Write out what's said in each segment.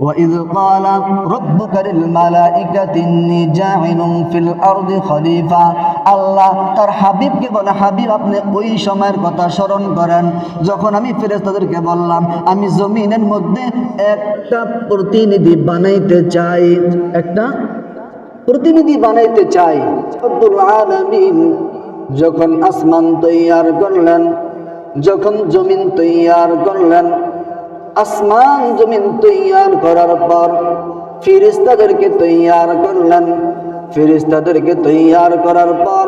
وإذ قال ربك للملائكة إني جاعل في الأرض خليفة আল্লাহ তার হাবিবকে বলে হাবিব আপনি ওই সময়ের কথা স্মরণ করেন যখন আমি ফেরেস্তাদেরকে বললাম আমি জমিনের মধ্যে একটা প্রতিনিধি বানাইতে চাই একটা প্রতিনিধি বানাইতে চাই রব্বুল আলামিন যখন আসমান তৈয়ার করলেন যখন জমিন তৈয়ার করলেন আসমান জমিন তৈয়ার করার পর ফিরিস্তাদেরকে তৈয়ার করলেন। ফিরিস্তাদেরকে তৈয়ার করার পর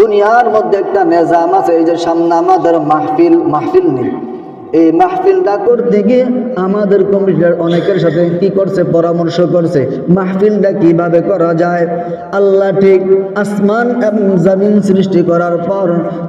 দুনিয়ার মধ্যে একটা নিজাম আছে, এই যে সামনে আমাদের মাহফিল মাহফিল নেই। এই মাহফিলটা করতে গিয়ে আমাদের কমিটির অনেকের সাথে কি করছে, পরামর্শ করছে, মাহফিলটা কীভাবে করা যায়? আল্লাহ ঠিক আসমান এবং জামিন সৃষ্টি করার পর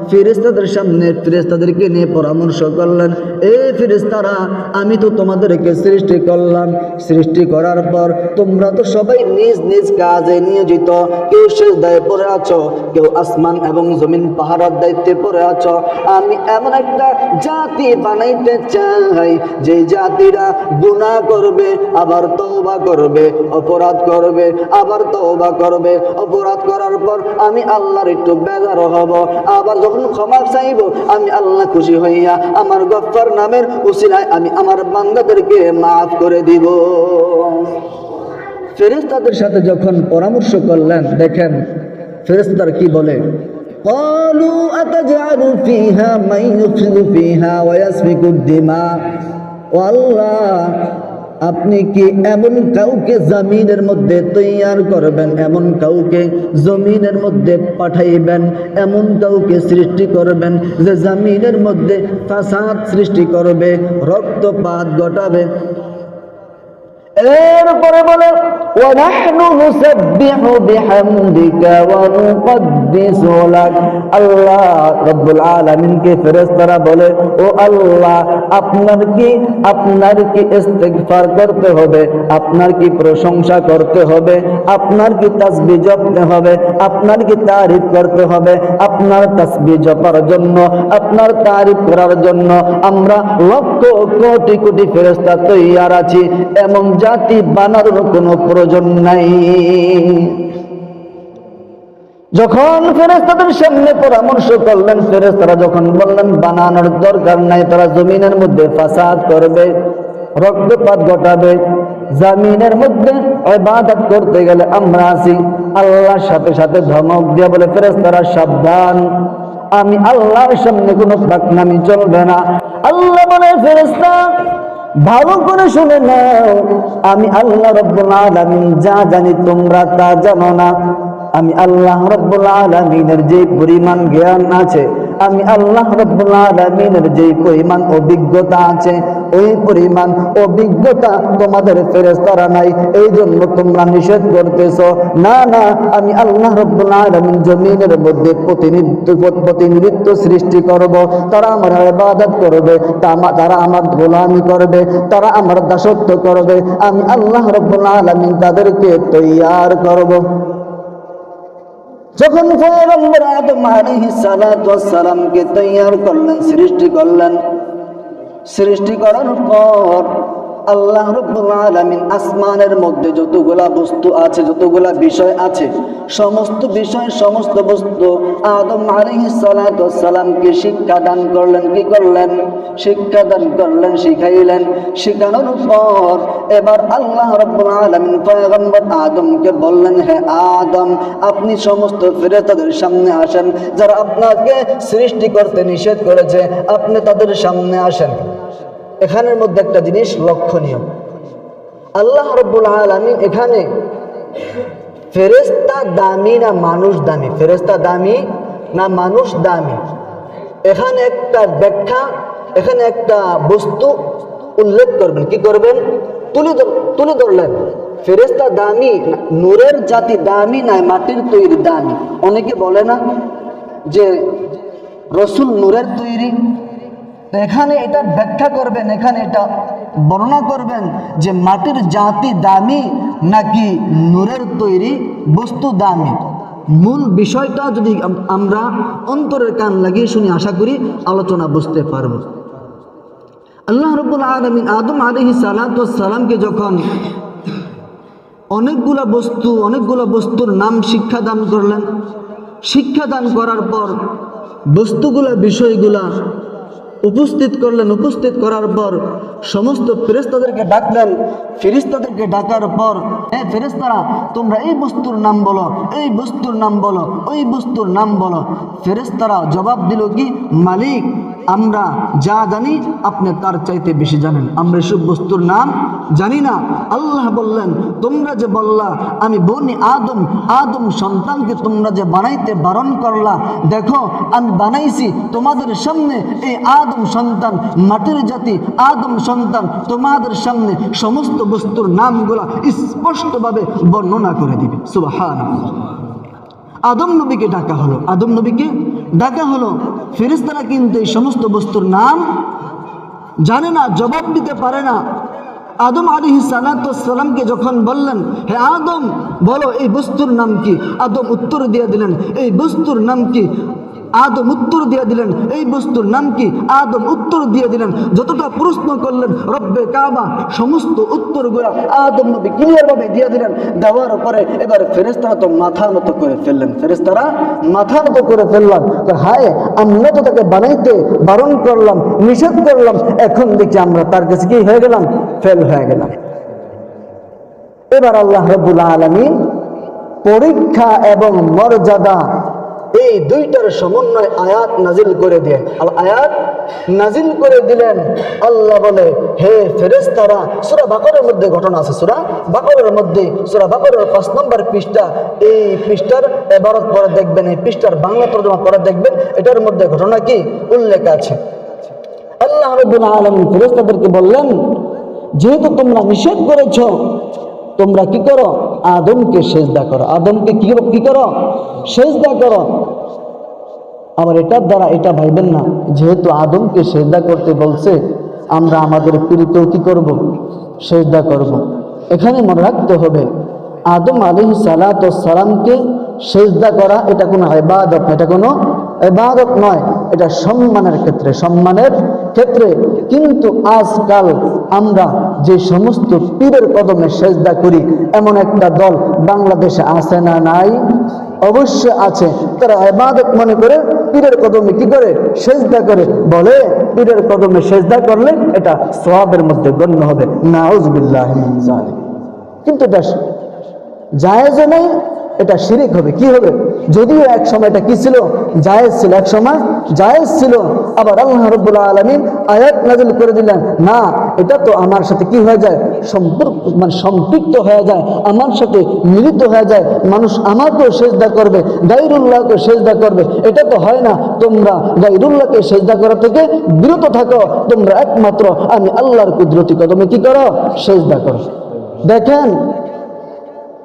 ফিরিস্তাদের সামনে ফিরিস্তাদেরকে নিয়ে পরামর্শ করলেন। এই ফিরিস্তারা আমি তো তোমাদেরকে সৃষ্টি করলাম। সৃষ্টি করার পর তোমরা তো সবাই নিজ নিজ কাজে নিয়োজিত। কেউ শেষ দায়ে পড়ে আছো, কেউ আসমান এবং জমিন পাহারার দায়িত্বে পড়ে আছো। আমি এমন একটা জাতি বানাইতে চাই যে জাতিরা গুণা করবে, আবার তওবা করবে অপরাধ করবে আবার তওবা করবে অপরাধ করার পর আমি আল্লাহর একটু বেজার হব আবার যখন ক্ষমা চাইব আমি আল্লাহ খুশি হইয়া আমার গফফার নামের উসিলায় আমি আমার বান্দাদেরকে মাফ করে দিব ফেরেস্তাদের সাথে যখন পরামর্শ করলেন দেখেন ফেরেস্তার কি বলে قالوا أتجعل فيها من يفسد فيها ويسفك الدماء والله আপনি কি এমন কাউকে জমিনের মধ্যে তৈয়ার করবেন? এমন কাউকে জমিনের মধ্যে পাঠাইবেন? এমন কাউকে সৃষ্টি করবেন যে জমিনের মধ্যে ফাসাদ সৃষ্টি করবে, রক্তপাত ঘটাবে ফেরেশতারা বলে আপনার কি প্রশংসা করতে হবে? আপনার কি তাসবিহ জপতে হবে? আপনার কি তারিফ করতে হবে? আপনার তাসবিহ জপার জন্য, আপনার তারিফ করার জন্য আমরা লক্ষ কোটি কোটি ফেরেশতা তৈয়ার আছি। এমন জাতি বানানোর কোনো প্রয়োজন নাই। যখন ফেরেস্তাদের সামনে পরামর্শ করলেন ফেরেস্তারা যখন বললেন, বানানোর দরকার নাই, তারা জমিনের মধ্যে ফাসাদ করবে, রক্তপাত ঘটাবে, জামিনের মধ্যে ইবাদত করতে গেলে আমরা আছি, আল্লাহর সাথে সাথে ধমক দিয়ে বলে ফেরেস্তারা সাবধান, আমি আল্লাহর সামনে কোনো পাকনামি চলবে না। আল্লাহ বলে ফেরেস্তা ভালো করে শুনে নাও, আমি আল্লাহ রব্বুল আলামিন যা জানি তোমরা তা জানো না। আমি আল্লাহ রব্বুল আলামিনের যে পরিমাণ জ্ঞান আছে আমি আল্লাহ রব্বুল আলামিনের যে পরিমাণ অভিজ্ঞতা আছে, ওই পরিমাণ অভিজ্ঞতা তোমাদের ফেরেশতারা নাই এই জন্য তোমরা নিষেধ করতেছো। না না, আমি আল্লাহ রব্বুল আলামিন জমিনের মধ্যে প্রতিনিধিত্ব প্রতিনিধিত্ব সৃষ্টি করব, তারা আমার ইবাদত করবে তারা আমার গোলামি করবে, তারা আমার দাসত্ব করবে। আমি আল্লাহ রব্বুল আলামিন তাদেরকে তৈয়ার করব। যখন সালামকে তৈয়ার করলেন সৃষ্টি করলেন সৃষ্টি করার পর আল্লাহ রব্বুল আলামিন আসমানের মধ্যে যতগুলা বস্তু আছে, যতগুলা বিষয় আছে, সমস্ত বিষয়, সমস্ত বস্তু আদম সালামকে শিক্ষা দান করলেন, কি করলেন? শিক্ষা দান করলেন, শিখাইলেন। শিখানোর পর এবার আল্লাহ রব্বুল আলামিন আদমকে বললেন, হে আদম, আপনি সমস্ত ফেরেশতাদের সামনে আসেন। যারা আপনাকে সৃষ্টি করতে নিষেধ করেছে, আপনি তাদের সামনে আসেন। এখানের মধ্যে একটা জিনিস লক্ষণীয়। আল্লাহ রব্বুল আলামিন এখানে ফেরেস্তা দামি না মানুষ দামি? ফেরেস্তা দামি না মানুষ দামি? এখানে একটা ব্যাখ্যা, এখানে একটা বস্তু উল্লেখ করবেন। কি করবেন? তুলে তুলে ধরলেন। ফেরেস্তা দামি, নূরের জাতি দামি না মাটির তৈরি দামি? অনেকে বলে না যে রসুল নূরের তৈরি। তো এখানে এটা ব্যাখ্যা করবেন, এখানে এটা বর্ণনা করবেন যে মাটির জাতি দামি নাকি নূরের তৈরি বস্তু দামি। মূল বিষয়টা যদি আমরা অন্তরের কান লাগিয়ে শুনি, আশা করি আলোচনা বুঝতে পারব। আল্লাহ রব্বুল আলমিন আদম আলহি সালাতামকে যখন অনেকগুলা বস্তু, অনেকগুলো বস্তুর নাম শিক্ষা দান করলেন। শিক্ষা দান করার পর বস্তুগুলা, বিষয়গুলা উপস্থিত করলেন উপস্থিত করার পর সমস্ত ফেরেস্তাদেরকে ডাকলেন। ফেরিস্তাদেরকে ডাকার পর হ্যাঁ ফেরেস্তারা তোমরা এই বস্তুর নাম বলো, এই বস্তুর নাম বলো, ওই বস্তুর নাম বলো। ফেরেস্তারা জবাব দিল কি, মালিক, আমরা যা জানি, আপনি তার চাইতে বেশি জানেন। আমরা এসব বস্তুর নাম জানি না। আল্লাহ বললেন, তোমরা যে বললা, আমি বনি আদম আদম সন্তানকে তোমরা যে বানাইতে বারণ করলা, দেখো, আমি বানাইছি, তোমাদের সামনে এই আদম সন্তান, মাটির জাতি আদম সন্তান তোমাদের সামনে সমস্ত বস্তুর নামগুলা স্পষ্টভাবে বর্ণনা করে দিবে। সুবাহ আদম নবীকে ডাকা হলো। আদম নবীকে ডাকা হলো। ফেরেস্তারা কিন্তু এই সমস্ত বস্তুর নাম জানে না, জবাব দিতে পারে না। আদম আলী সালাতামকে যখন বললেন, হে আদম, বলো এই বস্তুর নাম কি? আদম উত্তর দিয়ে দিলেন, এই বস্তুর নাম কি? আদম উত্তর দিয়ে দিলেন, এই বস্তুর নাম কি? আদম উত্তর দিয়ে দিলেন, যতটা প্রশ্ন করলেন, রব্বে কাবা, সমস্ত উত্তরগুলো আদম নবী ক্লিয়ারভাবে দিয়ে দিলেন। দেওয়ার পরে এবার ফেরেস্তারা তো মাথা মতো করে ফেললেন। ফেরেস্তারা মাথা মতো করে ফেললাম হায়, আমরা তো তাকে বানাইতে বারণ করলাম, নিষেধ করলাম, এখন দেখি আমরা তার কাছে কি হয়ে গেলাম? ফেল হয়ে গেলাম। এবার আল্লাহ রবুল আলমিন পরীক্ষা এবং মর্যাদা এই দুইটার সমন্বয় আয়াত নাজিল করে দিয়ে। আল আয়াত নাজিল করে দিলেন, আল্লাহ বলে, হে ফেরেস্তারা সুরা বাকরের মধ্যে ঘটনা আছে, সুরা বাকরের মধ্যে, সুরা বাকরের পাঁচ নম্বর পৃষ্ঠা, এই পৃষ্ঠার এবারত পরে দেখবেন, এই পৃষ্ঠার বাংলা তর্জমা পরে দেখবেন, এটার মধ্যে ঘটনা কি? উল্লেখ আছে। আল্লাহ রবুল আলম ফেরেস্তাদেরকে বললেন, যেহেতু তোমরা নিষেধ করেছ তোমরা কি করো? আদমকে সেজদা করো। আদমকে কি কি করো? সেজদা করো। আবার এটার দ্বারা এটা ভাইবেন না। যেহেতু আদমকে সেজদা করতে বলছে, আমরা আমাদের পীড়িতেও কি করব? সেজদা করব। এখানে মনে রাখতে হবে, আদম আলী সালাত সালামকে সেজদা করা এটা কোনো এবাদত এটা কোনো এবাদত নয়। এটা সম্মানের ক্ষেত্রে সম্মানের ক্ষেত্রে। কিন্তু আজকাল আমরা যে সমস্ত পীরের কদমে সেজদা করি, এমন একটা দল বাংলাদেশে আছে না নাই? অবশ্য আছে। তারা এবাদত মনে করে পীরের কদমে কি করে? সেজদা করে। বলে, পীরের কদমে সেজদা করলে এটা সওয়াবের মধ্যে গণ্য হবে। নাউজবিল্লাহ কিন্তু এটা জায়েজ নেই এটা শিরিক হবে। কি হবে? যদিও এক সময় এটা কি ছিল? জায়েজ ছিল। এক সময় জায়েজ ছিল। আবার আল্লাহ রব্বুল্লাহ আলমিন আয়াত নাজিল করে দিলেন, না, এটা তো আমার সাথে কি হয়ে যায়? সম্পর্ক মানে সম্পৃক্ত হয়ে যায়, আমার সাথে মিলিত হয়ে যায়। মানুষ আমাকেও সেজদা করবে গাইরুল্লাহকে সেজদা করবে। এটা তো হয় না। তোমরা গাইরুল্লাহকে সেজদা করা থেকে বিরত থাকো। তোমরা একমাত্র আমি আল্লাহর কুদরতি কদমে কি করো? সেজদা করো। দেখেন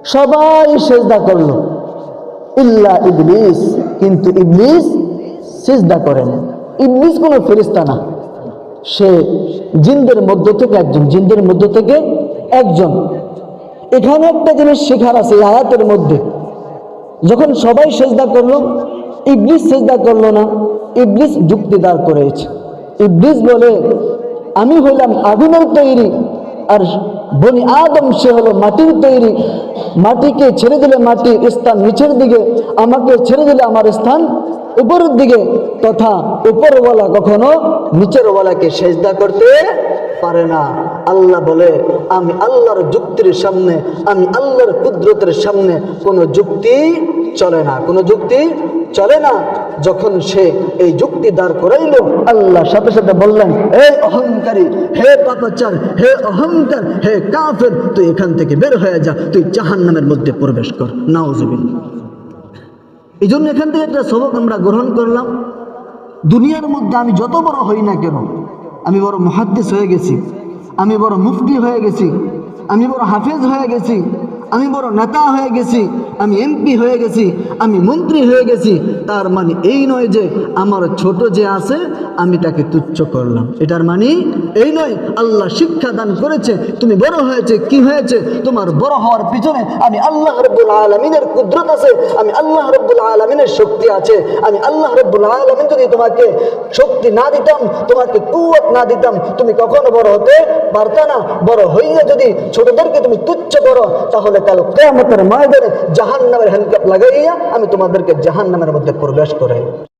সবাই সেজদা করল। ইল্লা ইবলিস, কিন্তু ইবলিস সেজদা করেন ইবলিস কোনো ফেরিস্তা না। সে জিনদের মধ্য থেকে একজন, জিনদের মধ্য থেকে একজন। এখানে একটা জিনিস শেখার আছে আয়াতের মধ্যে। যখন সবাই সেজদা করল, ইবলিস সেজদা করল না, ইবলিস যুক্তি দাঁড় করেছে। ইবলিস বলে, আমি হইলাম আগুনের তৈরি আর বনি আদম, সে হলো মাটির তৈরি। মাটিকে ছেড়ে দিলে মাটির স্থান নিচের দিকে, আমাকে ছেড়ে দিলে আমার স্থান উপরের দিকে, তথা উপরওয়ালা কখনো নিচের ওয়ালাকে সেজদা করতে পারে না। আল্লাহ বলে, আমি আল্লাহর যুক্তির সামনে, আমি আল্লাহর কুদরতের সামনে কোনো যুক্তি চলে না। কোনো যুক্তি চলে না। যখন সে এই যুক্তি দাঁড় করাইল, আল্লাহ সাথে সাথে বললেন, হে অহংকারী, হে পাপাচার, হে অহংকার, হে কাফের, তুই এখান থেকে বের হয়ে যা, তুই জাহান নামের মধ্যে প্রবেশ কর নাওজবিন এই জন্য এখান থেকে একটা সবক আমরা গ্রহণ করলাম। দুনিয়ার মধ্যে আমি যত বড় হই না কেন, আমি বড় মহাদ্দেশ হয়ে গেছি, আমি বড় মুফতি হয়ে গেছি, আমি বড় হাফেজ হয়ে গেছি আমি বড় নেতা হয়ে গেছি, আমি এমপি হয়ে গেছি, আমি মন্ত্রী হয়ে গেছি, তার মানে এই নয় যে আমার ছোট যে আছে, আমি তাকে তুচ্ছ করলাম। এটার মানে এই নয়, আল্লাহ শিক্ষা দান করেছে, তুমি বড় হয়েছে, কি হয়েছে? তোমার বড় হওয়ার পিছনে আমি আল্লাহ রব্বুল আলমিনের কুদরত আছে, আমি আল্লাহ রব্বুল আলমিনের শক্তি আছে, আমি আল্লাহ রব্বুল আলমিন যদি তোমাকে শক্তি না দিতাম, তোমাকে কুয়াত না দিতাম, তুমি কখনো বড় হতে পারতা না। বড় হইলে যদি ছোটদেরকে তুমি তুচ্ছ করো, তাহলে কাল কেয়ামতের জাহান নামের হ্যান্ডকাপ লাগাইয়া আমি তোমাদেরকে জাহান নামের মধ্যে প্রবেশ করে